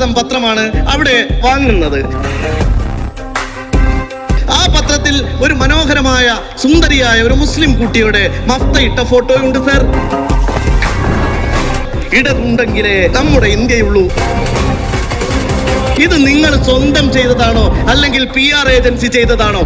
സുപ്രഭാതം പത്രമാണ് അവിടെ വാങ്ങുന്നത്. ആ പത്രത്തിൽ ഒരു മനോഹരമായ സുന്ദരിയായ ഒരു മുസ്ലിം കുട്ടിയുടെ മഫ്ത ഇട്ട ഫോട്ടോയുണ്ട് സർ. ഇടതുണ്ടെങ്കിലേ നമ്മുടെ ഇന്ത്യയുള്ളൂ. ഇത് നിങ്ങൾ സ്വന്തം ചെയ്തതാണോ? അല്ലെങ്കിൽ പി ആർ ഏജൻസി ചെയ്തതാണോ?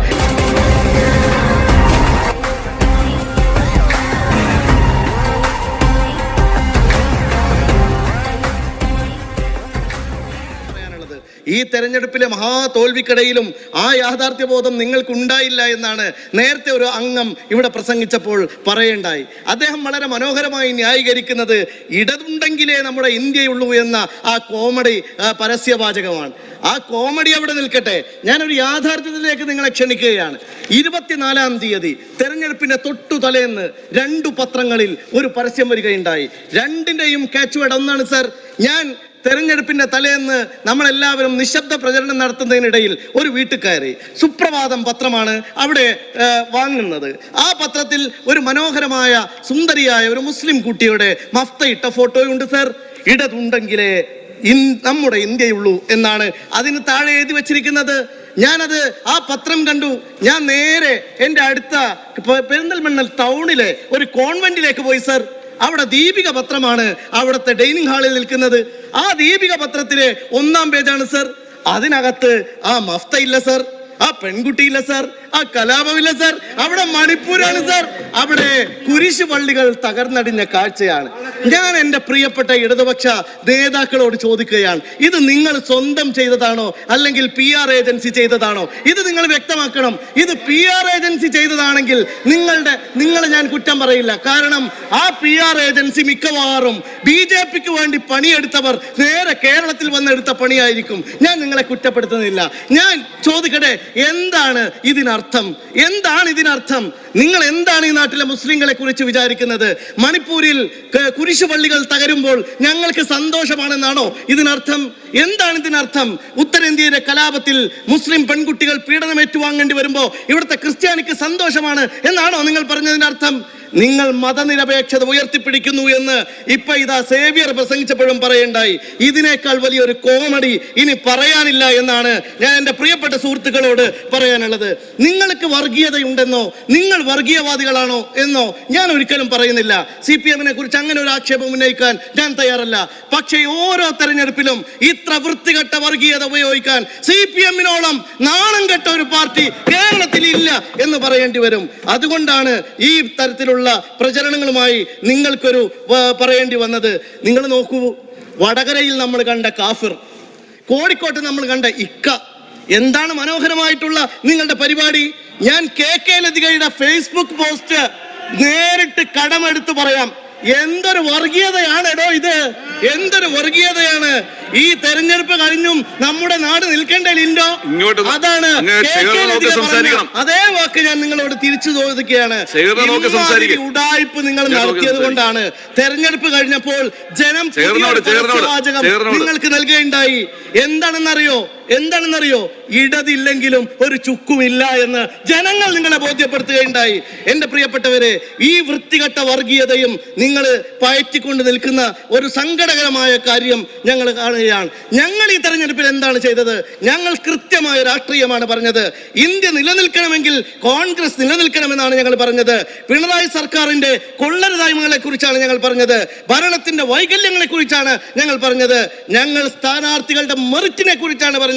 ഈ തെരഞ്ഞെടുപ്പിലെ മഹാ തോൽവിക്കിടയിലും ആ യാഥാർത്ഥ്യബോധം നിങ്ങൾക്കുണ്ടായില്ല എന്നാണ് നേരത്തെ ഒരു അംഗം ഇവിടെ പ്രസംഗിച്ചപ്പോൾ പറയേണ്ടായി. അദ്ദേഹം വളരെ മനോഹരമായി ന്യായീകരിക്കുന്നത് ഇടതുണ്ടെങ്കിലേ നമ്മുടെ ഇന്ത്യയുള്ളൂ എന്ന ആ കോമഡി പരസ്യവാചകമാണ്. ആ കോമഡി അവിടെ നിൽക്കട്ടെ. ഞാനൊരു യാഥാർത്ഥ്യത്തിലേക്ക് നിങ്ങളെ ക്ഷണിക്കുകയാണ്. ഇരുപത്തിനാലാം തീയതി തെരഞ്ഞെടുപ്പിന്റെ തൊട്ടു തലേന്ന് രണ്ടു പത്രങ്ങളിൽ ഒരു പരസ്യം വരികയുണ്ടായി. രണ്ടിന്റെയും കാച്ച് വേർഡ് ഒന്നാണ് സർ ഞാൻ തെരഞ്ഞെടുപ്പിന്റെ തലേന്ന് നമ്മളെല്ലാവരും നിശബ്ദ പ്രചരണം നടത്തുന്നതിനിടയിൽ ഒരു വീട്ടുകാരി സുപ്രഭാതം പത്രമാണ് അവിടെ വാങ്ങുന്നത്. ആ പത്രത്തിൽ ഒരു മനോഹരമായ സുന്ദരിയായ ഒരു മുസ്ലിം കുട്ടിയുടെ മഫ്ത ഇട്ട ഫോട്ടോയുണ്ട് സർ. ഇടതുണ്ടെങ്കിലേ ഇൻ- നമ്മുടെ ഇന്ത്യയുള്ളൂ എന്നാണ് അതിന് താഴെ എഴുതി വച്ചിരിക്കുന്നത്. ഞാനത് ആ പത്രം കണ്ടു. ഞാൻ നേരെ എന്റെ അടുത്ത പെരിന്തൽമണ്ണൽ ടൗണിലെ ഒരു കോൺവെന്റിലേക്ക് പോയി സർ. അവിടെ ദീപിക പത്രമാണ് അവിടുത്തെ ഡൈനിങ് ഹാളിൽ നിൽക്കുന്നത്. ആ ദീപിക പത്രത്തിലെ ഒന്നാം പേജാണ് സർ. അതിനകത്ത് ആ മഫ്ത ഇല്ല സർ. ആ പെൺകുട്ടിയില്ല സർ ആ കലാപമില്ല സർ അവിടെ മണിപ്പൂരാണ് സർ. അവിടെ കുരിശ് പള്ളികൾ തകർന്നടിഞ്ഞ കാഴ്ചയാണ്. ഞാൻ എന്റെ പ്രിയപ്പെട്ട ഇടതുപക്ഷ നേതാക്കളോട് ചോദിക്കുകയാണ് ഇത് നിങ്ങൾ സ്വന്തം ചെയ്തതാണോ അല്ലെങ്കിൽ പി ആർ ഏജൻസി ചെയ്തതാണോ? ഇത് നിങ്ങൾ വ്യക്തമാക്കണം. ഇത് പി ആർ ഏജൻസി ചെയ്തതാണെങ്കിൽ നിങ്ങളുടെ നിങ്ങളെ ഞാൻ കുറ്റം പറയില്ല. കാരണം ആ പി ആർ ഏജൻസി മിക്കവാറും ബി ജെ പിക്ക് വേണ്ടി പണിയെടുത്തവർ നേരെ കേരളത്തിൽ വന്നെടുത്ത പണിയായിരിക്കും. ഞാൻ നിങ്ങളെ കുറ്റപ്പെടുത്തുന്നില്ല. ഞാൻ ചോദിക്കട്ടെ എന്താണ് ഇതിനർത്ഥം? എന്താണ് ഇതിനർത്ഥം? നിങ്ങൾ എന്താണ് ഈ നാട്ടിലെ മുസ്ലിങ്ങളെ കുറിച്ച് വിചാരിക്കുന്നത്? മണിപ്പൂരിൽ കുരിശ് പള്ളികൾ തകരുമ്പോൾ ഞങ്ങൾക്ക് സന്തോഷമാണെന്നാണോ ഇതിനർത്ഥം? എന്താണ് ഇതിനർത്ഥം? ഉത്തരേന്ത്യയിലെ കലാപത്തിൽ മുസ്ലിം പെൺകുട്ടികൾ പീഡനം ഏറ്റുവാങ്ങേണ്ടി വരുമ്പോൾ ഇവിടുത്തെ ക്രിസ്ത്യാനിക്ക് സന്തോഷമാണ് എന്നാണോ നിങ്ങൾ പറഞ്ഞതിന്റെ അർത്ഥം നിങ്ങൾ മതനിരപേക്ഷത ഉയർത്തിപ്പിടിക്കുന്നു എന്ന് ഇപ്പൊ ഇതാ സേവിയർ പ്രസംഗിച്ചപ്പോഴും പറയണ്ടായി. ഇതിനേക്കാൾ വലിയൊരു കോമഡി ഇനി പറയാനില്ല എന്നാണ് ഞാൻ എന്റെ പ്രിയപ്പെട്ട സുഹൃത്തുക്കളോട് പറയാനുള്ളത്. നിങ്ങൾക്ക് വർഗീയതയുണ്ടെന്നോ നിങ്ങൾ വർഗീയവാദികളാണോ എന്നോ ഞാൻ ഒരിക്കലും പറയുന്നില്ല. സി പി എമ്മിനെ കുറിച്ച് അങ്ങനെ ഒരു ആക്ഷേപം ഉന്നയിക്കാൻ ഞാൻ തയ്യാറല്ല. പക്ഷേ ഓരോ തെരഞ്ഞെടുപ്പിലും ഇത്ര വൃത്തികെട്ട വർഗീയത ഉപയോഗിക്കാൻ സി പി എമ്മിനോളം നാണം കെട്ട ഒരു പാർട്ടി കേരളത്തിൽ ഇല്ല എന്ന് പറയേണ്ടി വരും. അതുകൊണ്ടാണ് ഈ തരത്തിലുള്ള പ്രചരണങ്ങളുമായി നിങ്ങൾക്കൊരു പറയേണ്ടി വന്നത്. നിങ്ങൾ നോക്കൂ വടകരയിൽ നമ്മൾ കണ്ട കാഫിർ കോഴിക്കോട്ട് നമ്മൾ കണ്ട ഇക്ക. എന്താണ് മനോഹരമായിട്ടുള്ള നിങ്ങളുടെ പരിപാടി? ഞാൻ കെ കെ ലതികയുടെ ഫേസ്ബുക്ക് പോസ്റ്റ് നേരിട്ട് കടമെടുത്ത് പറയാം. എന്തൊരു വർഗീയതയാണ് എടോ ഇത്? എന്തൊരു വർഗീയതയാണ്? ഈ തെരഞ്ഞെടുപ്പ് കഴിഞ്ഞും നമ്മുടെ നാട് നിൽക്കേണ്ട ലിൻഡോ? അതാണ്. അതേ വാക്ക് ഞാൻ നിങ്ങളോട് തിരിച്ചു ചോദിക്കുകയാണ്. ഉടായ്പ നിങ്ങൾ നടത്തിയത് കൊണ്ടാണ്. തെരഞ്ഞെടുപ്പ് കഴിഞ്ഞപ്പോൾ ജനം. നിങ്ങൾക്ക് നൽകുകയുണ്ടായി. എന്താണെന്നറിയോ? എന്താണെന്നറിയോ? ഇടതില്ലെങ്കിലും ഒരു ചുക്കുമില്ല എന്ന് ജനങ്ങൾ നിങ്ങളെ ബോധ്യപ്പെടുത്തുകയുണ്ടായി. എന്റെ പ്രിയപ്പെട്ടവരെ ഈ വൃത്തികെട്ട വർഗീയതയും നിങ്ങൾ പയറ്റിക്കൊണ്ട് നിൽക്കുന്ന ഒരു സങ്കടകരമായ കാര്യം ഞങ്ങൾ കാണുകയാണ്. ഞങ്ങൾ ഈ തെരഞ്ഞെടുപ്പിൽ എന്താണ് ചെയ്തത്? ഞങ്ങൾ കൃത്യമായ രാഷ്ട്രീയമാണ് പറഞ്ഞത്. ഇന്ത്യ നിലനിൽക്കണമെങ്കിൽ കോൺഗ്രസ് നിലനിൽക്കണമെന്നാണ് ഞങ്ങൾ പറഞ്ഞത്. പിണറായി സർക്കാരിന്റെ കൊള്ളരുതായ്മകളെ കുറിച്ചാണ് ഞങ്ങൾ പറഞ്ഞത്. ഭരണത്തിന്റെ വൈകല്യങ്ങളെ കുറിച്ചാണ് ഞങ്ങൾ പറഞ്ഞത്. ഞങ്ങൾ സ്ഥാനാർത്ഥികളുടെ മെറിറ്റിനെ കുറിച്ചാണ് പറഞ്ഞത്.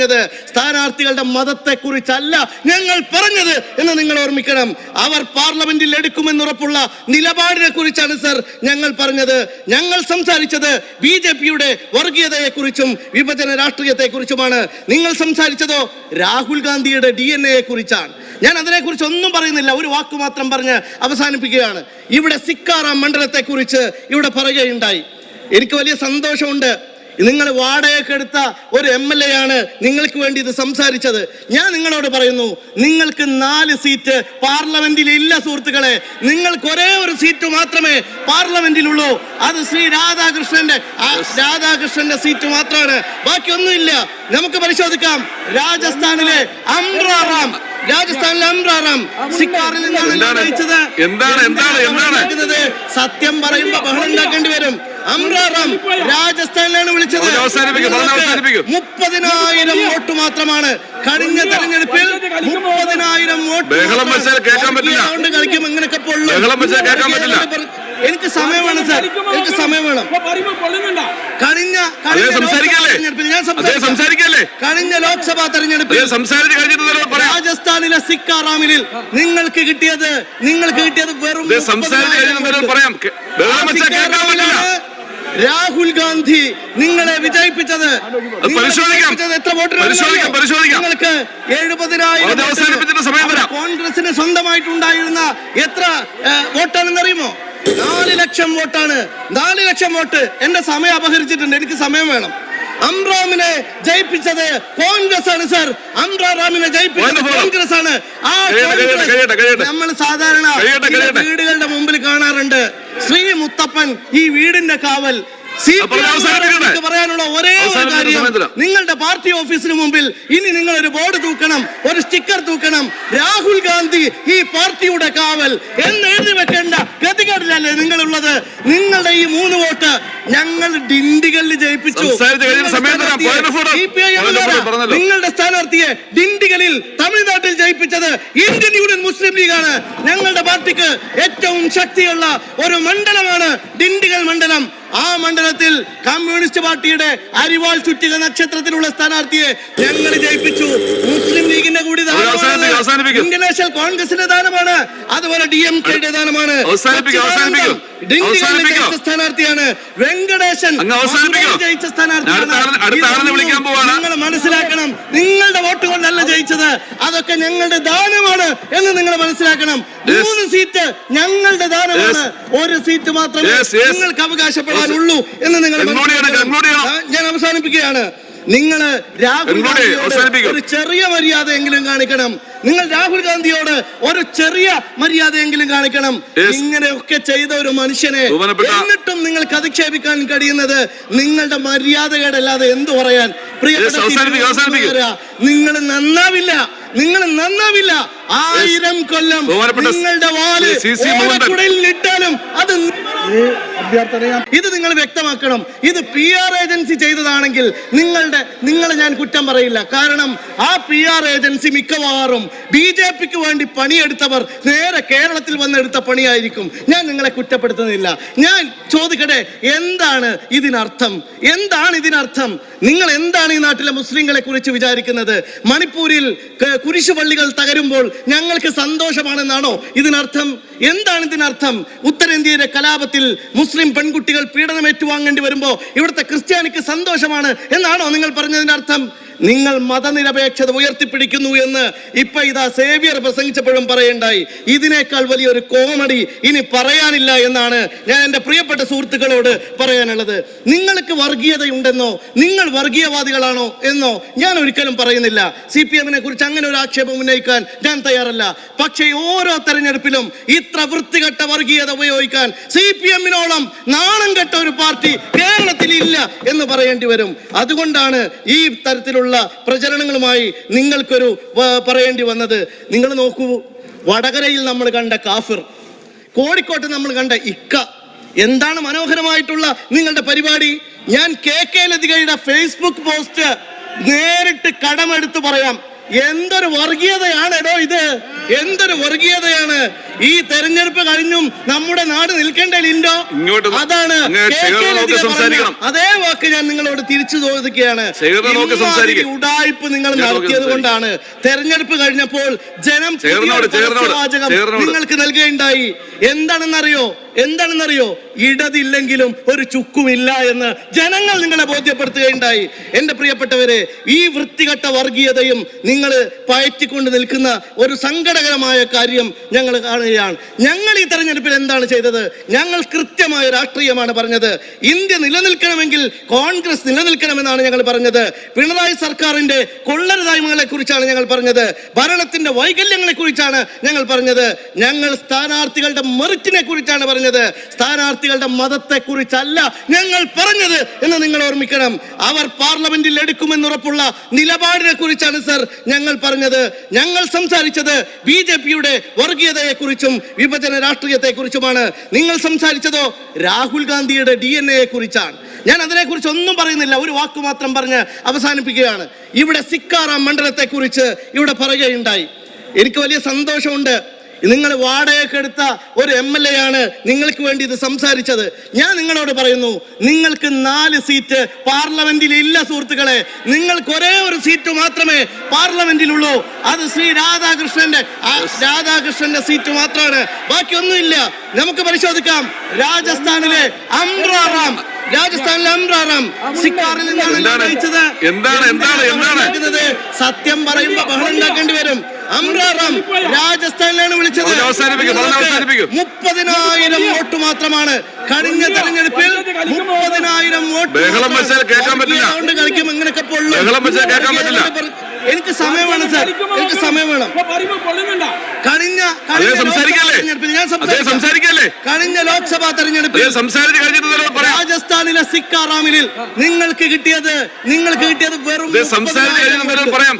സ്ഥാനാർത്ഥികളുടെ മതത്തെ കുറിച്ചല്ല ഞങ്ങൾ പറഞ്ഞത് എന്ന് നിങ്ങൾ ഓർമ്മിക്കണം. അവർ പാർലമെന്റിൽ എടുക്കുമെന്നുറപ്പുള്ള നിലപാടിനെ കുറിച്ചാണ് സർ ഞങ്ങൾ പറഞ്ഞത്. ഞങ്ങൾ സംസാരിച്ചത് ബി ജെ പിയുടെ വർഗീയതയെ കുറിച്ചും വിഭജന രാഷ്ട്രീയത്തെ കുറിച്ചുമാണ് നിങ്ങൾ സംസാരിച്ചതോ രാഹുൽ ഗാന്ധിയുടെ ഡി എൻ എയെ കുറിച്ചാണ് ഞാൻ അതിനെക്കുറിച്ച് ഒന്നും പറയുന്നില്ല. ഒരു വാക്ക് മാത്രം പറഞ്ഞ് അവസാനിപ്പിക്കുകയാണ്. ഇവിടെ സിക്കാറാം മണ്ഡലത്തെ കുറിച്ച് ഇവിടെ പറയുകയുണ്ടായി. എനിക്ക് വലിയ സന്തോഷമുണ്ട്. നിങ്ങൾ വാടകയ്ക്ക് എടുത്ത ഒരു എം എൽ എ ആണ് നിങ്ങൾക്ക് വേണ്ടി ഇത് സംസാരിച്ചത്. ഞാൻ നിങ്ങളോട് പറയുന്നു നിങ്ങൾക്ക് നാല് സീറ്റ് പാർലമെന്റിൽ ഇല്ല സുഹൃത്തുക്കളെ. നിങ്ങൾക്ക് ഒരേ ഒരു സീറ്റ് മാത്രമേ പാർലമെന്റിലുള്ളൂ. അത് ശ്രീ രാധാകൃഷ്ണന്റെ രാധാകൃഷ്ണന്റെ സീറ്റ് മാത്രമാണ്. ബാക്കിയൊന്നുമില്ല. നമുക്ക് പരിശോധിക്കാം. രാജസ്ഥാനിലെ അംറാറാം രാജസ്ഥാനിലെ അംറാറാം സിക്കാറിൽ നിന്നാണ് എന്താണ്? എന്താണ്? എന്താണ്? സത്യം പറയുമ്പോ ബഹളം ഉണ്ടാക്കേണ്ടി വരും. അമ്രാറാം രാജസ്ഥാനിലാണ് വിളിച്ചത്. മുപ്പതിനായിരം വോട്ട് മാത്രമാണ് കഴിഞ്ഞ തെരഞ്ഞെടുപ്പിൽ മുപ്പതിനായിരം വോട്ട് ബഹളം വെച്ചാൽ കേൾക്കാൻ പറ്റില്ല. കൊണ്ട് കളിക്കും. എങ്ങനെയൊക്കെ പൊള്ളു ബഹളം വെച്ചാൽ കേൾക്കാൻ പറ്റില്ല. എനിക്ക് സമയം വേണം സാർ. എനിക്ക് സമയം വേണം. കഴിഞ്ഞ സംസാരിക്കല്ലേ? കഴിഞ്ഞ ലോക്സഭാ തെരഞ്ഞെടുപ്പിൽ രാജസ്ഥാനിലെ സിക്കാറാമിലിൽ നിങ്ങൾക്ക് കിട്ടിയത് നിങ്ങൾക്ക് കിട്ടിയത് വെറും സംസാരിച്ച് പറയാം. കേൾക്കാൻ പറ്റില്ല. രാഹുൽ ഗാന്ധി നിങ്ങളെ വിജയിപ്പിച്ചത്. എത്ര വോട്ടിനാണ്. നിങ്ങൾക്ക് എഴുപതിനായിരം. കോൺഗ്രസിന് സ്വന്തമായിട്ടുണ്ടായിരുന്ന എത്ര ഏ, വോട്ടാണെന്ന് അറിയുമോ നാല് ലക്ഷം വോട്ടാണ്. നാല് ലക്ഷം വോട്ട് എന്റെ സമയം അപഹരിച്ചിട്ടുണ്ട്. എനിക്ക് സമയം വേണം. അംറാമിനെ ജയിപ്പിച്ചത് കോൺഗ്രസ് ആണ് സർ. അംറാമിനെ ജയിപ്പിച്ചത് കോൺഗ്രസ് ആണ്. ആ. നമ്മൾ സാധാരണ. വീടുകളുടെ മുമ്പിൽ കാണാറുണ്ട്. ശ്രീ മുത്തപ്പൻ ഈ വീടിന്റെ കാവൽ. പറയാനുള്ള ഒരേ ഒരു കാര്യം നിങ്ങളുടെ പാർട്ടി ഓഫീസിന് മുമ്പിൽ ഇനി നിങ്ങൾ ഒരു ബോർഡ് തൂക്കണം ഒരു സ്റ്റിക്കർ തൂക്കണം. രാഹുൽ ഗാന്ധി ഈ പാർട്ടിയുടെ കാവൽ എന്ന് എഴുതി വെക്കേണ്ട ഗതികേടിലല്ലേ നിങ്ങളുള്ളത്? നിങ്ങളുടെ ഈ മൂന്ന് വോട്ട് ഞങ്ങൾ ഡിണ്ടികളിൽ ജയിപ്പിച്ചു. നിങ്ങളുടെ സ്ഥാനാർത്ഥിയെ ഡിണ്ടികളിൽ തമിഴ്നാട്ടിൽ ജയിപ്പിച്ചത് ഇന്ത്യൻ യൂണിയൻ മുസ്ലിം ലീഗാണ്. ഞങ്ങളുടെ പാർട്ടിക്ക് ഏറ്റവും ശക്തിയുള്ള ഒരു മണ്ഡലമാണ് ഡിണ്ടിഗൽ മണ്ഡലം. ആ മണ്ഡലത്തിൽ കമ്മ്യൂണിസ്റ്റ് പാർട്ടിയുടെ അരിവാൾ ചുറ്റിക നക്ഷത്രത്തിലുള്ള സ്ഥാനാർത്ഥിയെ ഞങ്ങൾ ജയിപ്പിച്ചു. മുസ്ലിം ലീഗിന്റെ കൂടി. ഇന്ത്യൻ നാഷണൽ കോൺഗ്രസിന്റെ ദാനമാണ്. അതുപോലെ ഡി എം കെയുടെ ദാനമാണ് സ്ഥാനാർത്ഥിയാണ് വെങ്കടേശൻ. ജയിച്ച സ്ഥാനാർത്ഥിയാണ്. നിങ്ങൾ മനസ്സിലാക്കണം. നിങ്ങളുടെ വോട്ട് കൊണ്ടല്ല ജയിച്ചത്. അതൊക്കെ ഞങ്ങളുടെ ദാനമാണ് എന്ന് നിങ്ങൾ മനസ്സിലാക്കണം. മൂന്ന് സീറ്റ് ഞങ്ങളുടെ ദാനമാണ്. ഒരു സീറ്റ് മാത്രമേ നിങ്ങൾക്ക് yes. അവകാശപ്പെടാനുള്ളൂ എന്ന് നിങ്ങൾ. ഞാൻ അവസാനിപ്പിക്കുകയാണ്. നിങ്ങൾ രാഹുൽ ഗാന്ധിയോട് ഒരു ചെറിയ മര്യാദയെങ്കിലും കാണിക്കണം. നിങ്ങൾ രാഹുൽ ഗാന്ധിയോട് ഒരു ചെറിയ മര്യാദയെങ്കിലും കാണിക്കണം. ഇങ്ങനെയൊക്കെ ചെയ്ത ഒരു മനുഷ്യനെ എന്നിട്ടും നിങ്ങൾക്ക് അധിക്ഷേപിക്കാൻ കഴിയുന്നത് നിങ്ങളുടെ മര്യാദകേടല്ലാതെ എന്തു പറയാൻ? പ്രിയപ്പെട്ട. നിങ്ങൾ നന്നാവില്ല. നിങ്ങൾ നന്നാവില്ല. ആയിരം കൊല്ലം നിങ്ങളുടെ വാൽ ഇട്ടാലും സി. ഇത് നിങ്ങൾ വ്യക്തമാക്കണം. ഇത് പി ആർ ഏജൻസി ചെയ്തതാണെങ്കിൽ നിങ്ങളുടെ നിങ്ങളെ ഞാൻ കുറ്റം പറയില്ല. കാരണം ആ പി ആർ ഏജൻസി മിക്കവാറും ബി ജെ പിക്ക് വേണ്ടി പണിയെടുത്തവർ നേരെ കേരളത്തിൽ വന്നെടുത്ത പണിയായിരിക്കും. ഞാൻ നിങ്ങളെ കുറ്റപ്പെടുത്തുന്നില്ല. ഞാൻ ചോദിക്കട്ടെ എന്താണ് ഇതിനർത്ഥം? എന്താണ് ഇതിനർത്ഥം? നിങ്ങൾ എന്താണ് ഈ നാട്ടിലെ മുസ്ലിങ്ങളെ കുറിച്ച് വിചാരിക്കുന്നത്? മണിപ്പൂരിൽ കുരിശു പള്ളികൾ തകരുമ്പോൾ ഞങ്ങൾക്ക് സന്തോഷമാണെന്നാണോ ഇതിനർത്ഥം? എന്താണ് ഇതിനർത്ഥം? ഉത്തരേന്ത്യയിലെ കലാപത്തിൽ മുസ്ലിം പെൺകുട്ടികൾ പീഡനം ഏറ്റുവാങ്ങേണ്ടി വരുമ്പോൾ ഇവിടുത്തെ ക്രിസ്ത്യാനിക്ക് സന്തോഷമാണ് എന്നാണോ നിങ്ങൾ പറഞ്ഞതിനർത്ഥം നിങ്ങൾ മതനിരപേക്ഷത ഉയർത്തിപ്പിടിക്കുന്നു എന്ന് ഇപ്പൊ ഇതാ സേവിയർ പ്രസംഗിച്ചപ്പോഴും പറയണ്ടായി. ഇതിനേക്കാൾ വലിയൊരു കോമഡി ഇനി പറയാനില്ല എന്നാണ് ഞാൻ എന്റെ പ്രിയപ്പെട്ട സുഹൃത്തുക്കളോട് പറയാനുള്ളത്. നിങ്ങൾക്ക് വർഗീയതയുണ്ടെന്നോ നിങ്ങൾ വർഗീയവാദികളാണോ എന്നോ ഞാൻ ഒരിക്കലും പറയുന്നില്ല. സി പി എമ്മിനെ കുറിച്ച് അങ്ങനെ ഒരു ആക്ഷേപം ഉന്നയിക്കാൻ ഞാൻ തയ്യാറല്ല. പക്ഷേ ഓരോ തെരഞ്ഞെടുപ്പിലും ഇത്ര വൃത്തികെട്ട വർഗീയത ഉപയോഗിക്കാൻ സി പി എമ്മിനോളം നാണം കെട്ട ഒരു പാർട്ടി കേരളത്തിൽ ഇല്ല എന്ന് പറയേണ്ടി വരും. അതുകൊണ്ടാണ് ഈ തരത്തിലുള്ള പ്രചരണങ്ങളുമായി നിങ്ങൾക്കൊരു പറയേണ്ടി വന്നത്. നിങ്ങൾ നോക്കൂ വടകരയിൽ നമ്മൾ കണ്ട കാഫിർ കോഴിക്കോട്ട് നമ്മൾ കണ്ട ഇക്ക. എന്താണ് മനോഹരമായിട്ടുള്ള നിങ്ങളുടെ പരിപാടി? ഞാൻ കെ കെ ലതികയുടെ ഫേസ്ബുക്ക് പോസ്റ്റ് നേരിട്ട് കടമെടുത്ത് പറയാം. എന്തൊരു വർഗീയതയാണ് എടോ ഇത്? എന്തൊരു വർഗീയതയാണ്? ഈ തെരഞ്ഞെടുപ്പ് കഴിഞ്ഞും നമ്മുടെ നാട് നിൽക്കേണ്ടതില്ലോ ലിൻഡോ? അതാണ്. അതേ വാക്ക് ഞാൻ നിങ്ങളോട് തിരിച്ചു ചോദിക്കുകയാണ്. ഉടായ്പ നിങ്ങൾ നടത്തിയത് കൊണ്ടാണ് തെരഞ്ഞെടുപ്പ് കഴിഞ്ഞപ്പോൾ ജനം. നിങ്ങൾക്ക് നൽകുകയുണ്ടായി. എന്താണെന്നറിയോ? എന്താണെന്നറിയോ? ഇടതില്ലെങ്കിലും ഒരു ചുക്കുമില്ല എന്ന് ജനങ്ങൾ നിങ്ങളെ ബോധ്യപ്പെടുത്തുകയുണ്ടായി. എന്റെ പ്രിയപ്പെട്ടവരെ ഈ വൃത്തികെട്ട വർഗീയതയും നിങ്ങൾ പയറ്റിക്കൊണ്ട് നിൽക്കുന്ന ഒരു സങ്കടകരമായ കാര്യം ഞങ്ങൾ കാണുകയാണ് ഞങ്ങൾ ഈ തെരഞ്ഞെടുപ്പിൽ എന്താണ് ചെയ്തത്? ഞങ്ങൾ കൃത്യമായ രാഷ്ട്രീയമാണ് പറഞ്ഞത്. ഇന്ത്യ നിലനിൽക്കണമെങ്കിൽ കോൺഗ്രസ് നിലനിൽക്കണമെന്നാണ് ഞങ്ങൾ പറഞ്ഞത്. പിണറായി സർക്കാരിന്റെ കൊള്ളരുതായ്മകളെ കുറിച്ചാണ് ഞങ്ങൾ പറഞ്ഞത്. ഭരണത്തിന്റെ വൈകല്യങ്ങളെ കുറിച്ചാണ് ഞങ്ങൾ പറഞ്ഞത്. ഞങ്ങൾ സ്ഥാനാർത്ഥികളുടെ മെറിറ്റിനെ കുറിച്ചാണ് പറഞ്ഞത്. സ്ഥാനാർത്ഥികളുടെ മതത്തെ കുറിച്ചല്ല ഞങ്ങൾ പറഞ്ഞത് എന്ന് നിങ്ങൾ ഓർമ്മിക്കണം. അവർ പാർലമെന്റിൽ എടുക്കുമെന്നുറപ്പുള്ള നിലപാടിനെ കുറിച്ചാണ് സർ ഞങ്ങൾ പറഞ്ഞത്. ഞങ്ങൾ സംസാരിച്ചത് ബി ജെ പിയുടെ വർഗീയതയെ കുറിച്ച് കുറിച്ചും വിഭജന രാഷ്ട്രീയത്തെ കുറിച്ചുമാണ് നിങ്ങൾ സംസാരിച്ചതോ രാഹുൽ ഗാന്ധിയുടെ ഡി എൻ എയെ കുറിച്ചാണ് ഞാൻ അതിനെക്കുറിച്ച് ഒന്നും പറയുന്നില്ല. ഒരു വാക്ക് മാത്രം പറഞ്ഞ് അവസാനിപ്പിക്കുകയാണ്. ഇവിടെ സിക്കാറാം മണ്ഡലത്തെ കുറിച്ച് ഇവിടെ പറയുകയുണ്ടായി. എനിക്ക് വലിയ സന്തോഷമുണ്ട്. നിങ്ങൾ വാടകയ്ക്കെടുത്ത ഒരു എം എൽ എ ആണ് നിങ്ങൾക്ക് വേണ്ടി ഇത് സംസാരിച്ചത്. ഞാൻ നിങ്ങളോട് പറയുന്നു നിങ്ങൾക്ക് നാല് സീറ്റ് പാർലമെന്റിൽ ഇല്ല സുഹൃത്തുക്കളെ. നിങ്ങൾക്ക് ഒരേ ഒരു സീറ്റ് മാത്രമേ പാർലമെന്റിലുള്ളൂ. അത് ശ്രീ രാധാകൃഷ്ണന്റെ രാധാകൃഷ്ണന്റെ സീറ്റ് മാത്രമാണ്. ബാക്കിയൊന്നുമില്ല. നമുക്ക് പരിശോധിക്കാം. രാജസ്ഥാനിലെ അംറാറാം രാജസ്ഥാനിലെ അംറാറാം സിക്കാറിൽ നിന്നാണ്? ജയിച്ചത് എന്താണ്? എന്താണ്? എന്താണ്? സത്യം പറയുമ്പോ ബഹളം ഉണ്ടാക്കേണ്ടി വരും. അംറാറാം രാജസ്ഥാനിലാണ് വിളിച്ചത്. മുപ്പതിനായിരം വോട്ട് മാത്രമാണ് കഴിഞ്ഞ തെരഞ്ഞെടുപ്പിൽ മുപ്പതിനായിരം വോട്ട്. കൊണ്ട് കളിക്കും ഇങ്ങനെയൊക്കെ പറ്റില്ല. എനിക്ക് സമയം വേണം സാർ. എനിക്ക് സമയം വേണം. കഴിഞ്ഞ അതേ കഴിഞ്ഞ സംസാരിക്കല്ലേ? ലോക്സഭാ തെരഞ്ഞെടുപ്പിൽ ഞാൻ അതേ സംസാരിക്കാം. സംസാരിക്കല്ലേ? കഴിഞ്ഞ ലോക്സഭാ തെരഞ്ഞെടുപ്പിൽ അതേ സംസാരിച്ച് കഴിഞ്ഞിട്ട് നിങ്ങളോട് രാജസ്ഥാനിലെ സിക്കാറാമിലിൽ നിങ്ങൾക്ക് കിട്ടിയത് നിങ്ങൾക്ക് കിട്ടിയത് വെറും സംസാരിക്കാൻ പറയാം.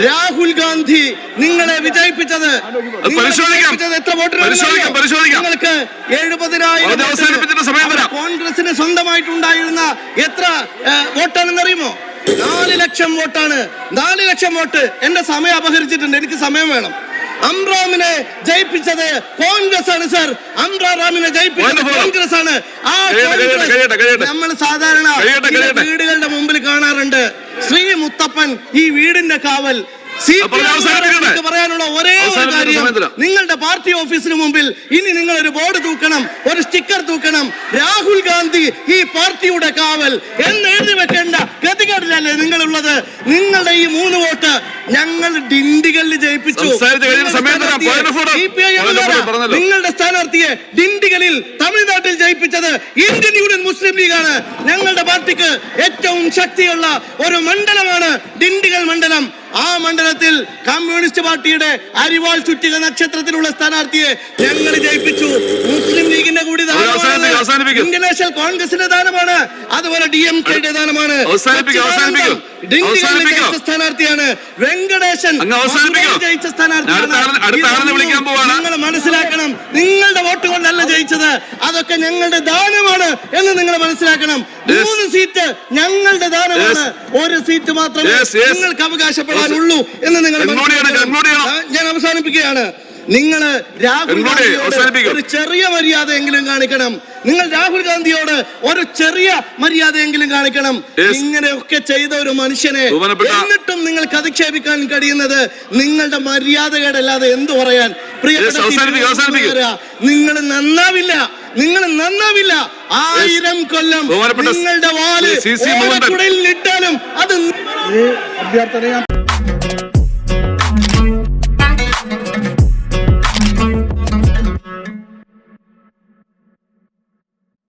രാഹുൽ ഗാന്ധി നിങ്ങളെ വിജയിപ്പിച്ചത്. എത്ര നിങ്ങൾക്ക് എഴുപതിനായിരം. കോൺഗ്രസിന് സ്വന്തമായിട്ടുണ്ടായിരുന്ന എത്ര ഏ, വോട്ടാണെന്ന് അറിയുമോ നാല് ലക്ഷം വോട്ടാണ്. നാല് ലക്ഷം വോട്ട് എന്റെ സമയം അപഹരിച്ചിട്ടുണ്ട്. എനിക്ക് സമയം വേണം. അംറാമിനെ ജയിപ്പിച്ചത് കോൺഗ്രസ് ആണ് സർ അംറാമിനെ ജയിപ്പിച്ചത് കോൺഗ്രസ് ആണ് ആ. നമ്മൾ സാധാരണ. വീടുകളുടെ മുമ്പിൽ കാണാറുണ്ട് ശ്രീ മുത്തപ്പൻ ഈ വീടിന്റെ കാവൽ പറയാനുള്ള ഒരേ ഒരു കാര്യം. നിങ്ങളുടെ പാർട്ടി ഓഫീസിന് മുമ്പിൽ ഇനി നിങ്ങൾ ഒരു ബോർഡ് തൂക്കണം ഒരു സ്റ്റിക്കർ തൂക്കണം. രാഹുൽ ഗാന്ധി ഈ പാർട്ടിയുടെ കാവൽ എന്ന് എഴുതി വെക്കേണ്ട ഗതികേടിലല്ലേ നിങ്ങളുള്ളത്? നിങ്ങളുടെ ഈ മൂന്ന് വോട്ട് ഞങ്ങൾ ഡിണ്ടികളിൽ ജയിപ്പിച്ചു. നിങ്ങളുടെ സ്ഥാനാർത്ഥിയെ ഡിണ്ടികളിൽ തമിഴ്നാട്ടിൽ ജയിപ്പിച്ചത് ഇന്ത്യൻ യൂണിയൻ മുസ്ലിം ലീഗാണ്. ഞങ്ങളുടെ പാർട്ടിക്ക് ഏറ്റവും ശക്തിയുള്ള ഒരു മണ്ഡലമാണ് ഡിണ്ടിഗൽ മണ്ഡലം. ആ മണ്ഡലത്തിൽ കമ്മ്യൂണിസ്റ്റ് പാർട്ടിയുടെ അരിവാൾ ചുറ്റിക നക്ഷത്രത്തിലുള്ള സ്ഥാനാർത്ഥിയെ ഞങ്ങൾ ജയിപ്പിച്ചു. മുസ്ലിം ലീഗിന്റെ കൂടി ഇന്ത്യൻ നാഷണൽ കോൺഗ്രസിന്റെ ദാനമാണ്. അതുപോലെ ഡി എം കെയുടെ ദാനമാണ് ജയിച്ച സ്ഥാനാർത്ഥിയാണ് വെങ്കടേശൻ. ജയിച്ച സ്ഥാനാർത്ഥിയാണ്. നിങ്ങൾ മനസ്സിലാക്കണം. നിങ്ങളുടെ വോട്ട് കൊണ്ടല്ല ജയിച്ചത്. അതൊക്കെ ഞങ്ങളുടെ ദാനമാണ് എന്ന് നിങ്ങൾ മനസ്സിലാക്കണം. മൂന്ന് സീറ്റ് ഞങ്ങളുടെ ദാനമാണ്. ഒരു സീറ്റ് മാത്രമേ. നിങ്ങൾക്ക് അവകാശപ്പെടാനുള്ളൂ എന്ന് നിങ്ങൾ ഞാൻ അവസാനിപ്പിക്കുകയാണ്. നിങ്ങൾ രാഹുൽ ഗാന്ധിയോട് ഒരു ചെറിയ മര്യാദയെങ്കിലും കാണിക്കണം. നിങ്ങൾ രാഹുൽ ഗാന്ധിയോട് ഒരു ചെറിയ മര്യാദയെങ്കിലും കാണിക്കണം. ഇങ്ങനെയൊക്കെ ചെയ്ത ഒരു മനുഷ്യനെ എന്നിട്ടും നിങ്ങൾക്ക് അധിക്ഷേപിക്കാൻ കഴിയുന്നത് നിങ്ങളുടെ മര്യാദകേടല്ലാതെ എന്തു പറയാൻ നിങ്ങൾ നന്നാവില്ല. നിങ്ങൾ നന്നാവില്ല. ആയിരം കൊല്ലം നിങ്ങളുടെ വാൽ. ഇട്ടാലും അത് അഭ്യർത്ഥന